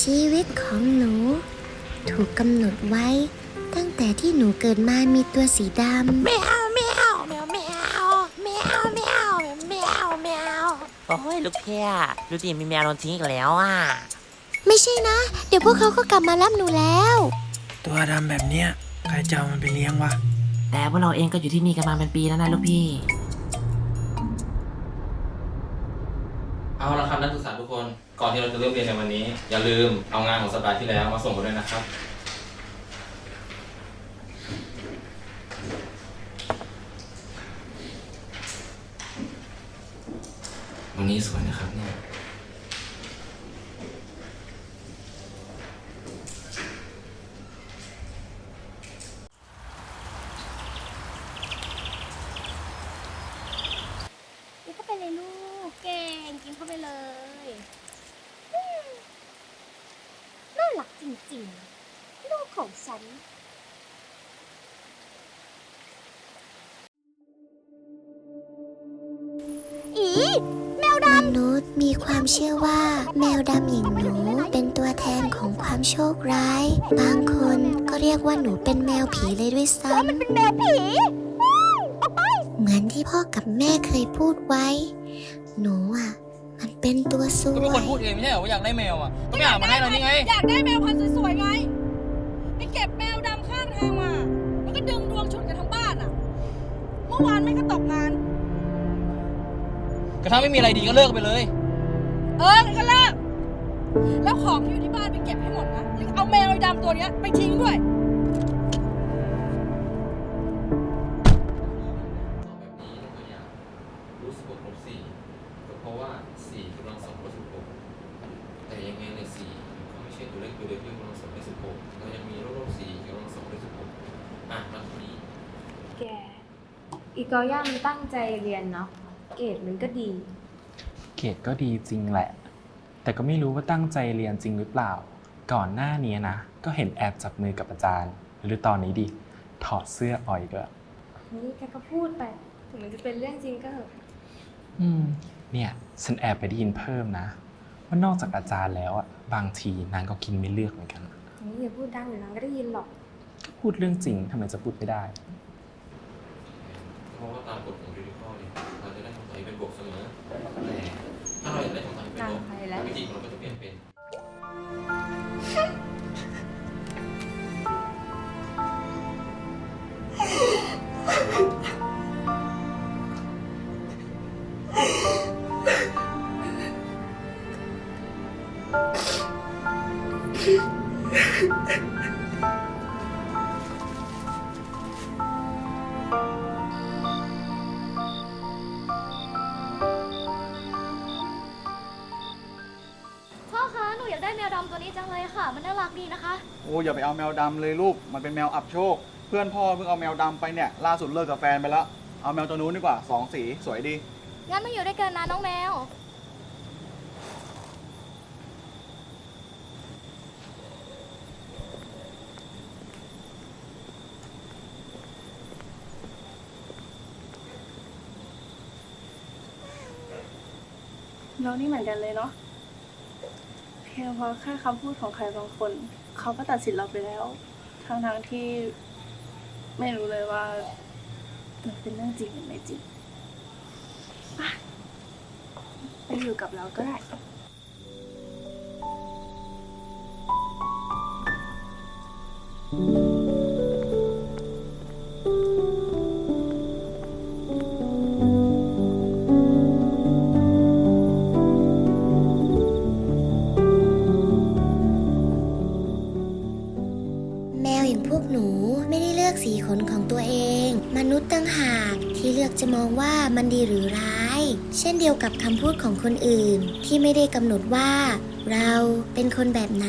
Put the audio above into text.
ชีวิตของหนู ถูกกำหนดไว้ ตั้งแต่ที่หนูเกิดมามีตัวสีดแมวแมวแมวแมวแมวแมวแมวแมวโอ้ยลูกเพียดูดิมีแมวโดนทิ้งอีกแล้วอะำไม่ใช่นะ เดี๋ยวพวกเขาก็กลับมารับหนูแล้ว ตัวดำแบบเนี้ยใครจะเอามันไปเลี้ยงวะ แต่พวกเราเองก็อยู่ที่นี่กันมาเป็นปีแล้วนะลูกพี่ เอาละครับนักศึกษาทุกคน ก่อนที่เราจะเริ่มเรียนในวันนี้ อย่าลืมเอางานของสัปดาห์ที่แล้วมาส่งกันด้วยนะครับ วันนี้สวยนะครับเนี่ย กินเข้าไปเลยลูก เก่ง กินเข้าไปเลยอืมน่า รักจริงๆ ลูกของฉัน อี แมวดมนุษย์มีความเชื่อว่า แมวดำอย่างหนูเป็นตัวแทนของความโชคร้าย บางคนก็เรียกว่าหนูเป็นแมวผีเลยด้วยซ้ำมันเป็นแมวผีอืมออกไปำเหมือนที่พ่อกับแม่เคยพูดไว้ หนูอะ มันเป็นตัวสวก็เป็นคนยพูดเองไม่ใช่เหรอว่าอยากได้แมวอะก็ไม่หามาให้เรานี่ไงอยากได้แมวพันธุ์สวยๆไง ไปเก็บแมวดำข้างทางมา แล้วก็ดึงดวงฉุดกันทั้งบ้านอะ เมื่อวานแม่งก็ตกงาน กระทั่งไม่มีอะไรดีก็เลิกไปเลย เอองั้นก็เลิกแล้วของที่อยู่ที่บ้านไปเก็บให้หมดนะแล้วเอาแมวไอ้ดำตัวเนี้ยไปทิ้งด้วย ว่าสี่กำลังสองลบสิบหกแต่ยังไงในสี่ก็ไม่ใช่ตัวเลขตัวเดียวที่กำลังสองลบสิบหกเรายังมีลบลบสี่กำลังสองลบสิบหกอะมาทีนี้แกอีกอย่ามันตั้งใจเรียนเนาะเกรดมันก็ดี เกรดก็ดีจริงแหละ แต่ก็ไม่รู้ว่าตั้งใจเรียนจริงหรือเปล่า ก่อนหน้านี้นะ ก็เห็นแอบจับมือกับอาจารย์ หรือตอนนี้ดิ ถอดเสื้ออ่อยก็นี่แกก็พูดไป ถึงมันจะเป็นเรื่องจริงก็เถอะอืม เนี่ยฉันแอบไปได้ยินเพิ่มนะ ว่านอกจากอาจารย์แล้วอะบางทีนางก็กินไม่เลือกเหมือนกัน นี่อย่าพูดดังเดี๋ยวนางก็ได้ยินหรอก ก็พูดเรื่องจริงทำไมจะพูดไม่ได้ เพราะว่าตามกฎของยูนิคอเนี่ยเราจะได้คำตอบที่เป็นบวกเสมอแต่ถ้าเราอยากได้คำตอบที่เป็นลบตามไปแล้ว วิธีของเราก็จะ พ่อคะ หนูอยากได้แมวดำตัวนี้จังเลยค่ะ มันน่ารักดีนะคะ โอ้อย่าไปเอาแมวดำเลยลูก มันเป็นแมวอับโชค เพื่อนพ่อเพิ่งเอาแมวดำไปเนี่ย ล่าสุดเลิกกับแฟนไปแล้ว เอาแมวตัวนู้นดีกว่าสองสีสวยดี งั้นมาอยู่ด้วยกันนะน้องแมว เรานี่เหมือนกันเลยเนาะเพียงเพราะแค่คำพูดของใครบางคน เขาก็ตัดสินเราไปแล้วทั้งทงๆที่ไม่รู้เลยว่ามันเป็นเรื่องจริงหรือไม่จริงไปไปอยู่กับเราก็ได้แม อย่างพวกหนูไม่ได้เลือกสีขนของตัวเอง มนุษย์ตั้งหากที่เลือกจะมองว่ามันดีหรือร้าย เช่นเดียวกับคำพูดของคนอื่น ที่ไม่ได้กำหนดว่า เราเป็นคนแบบไหน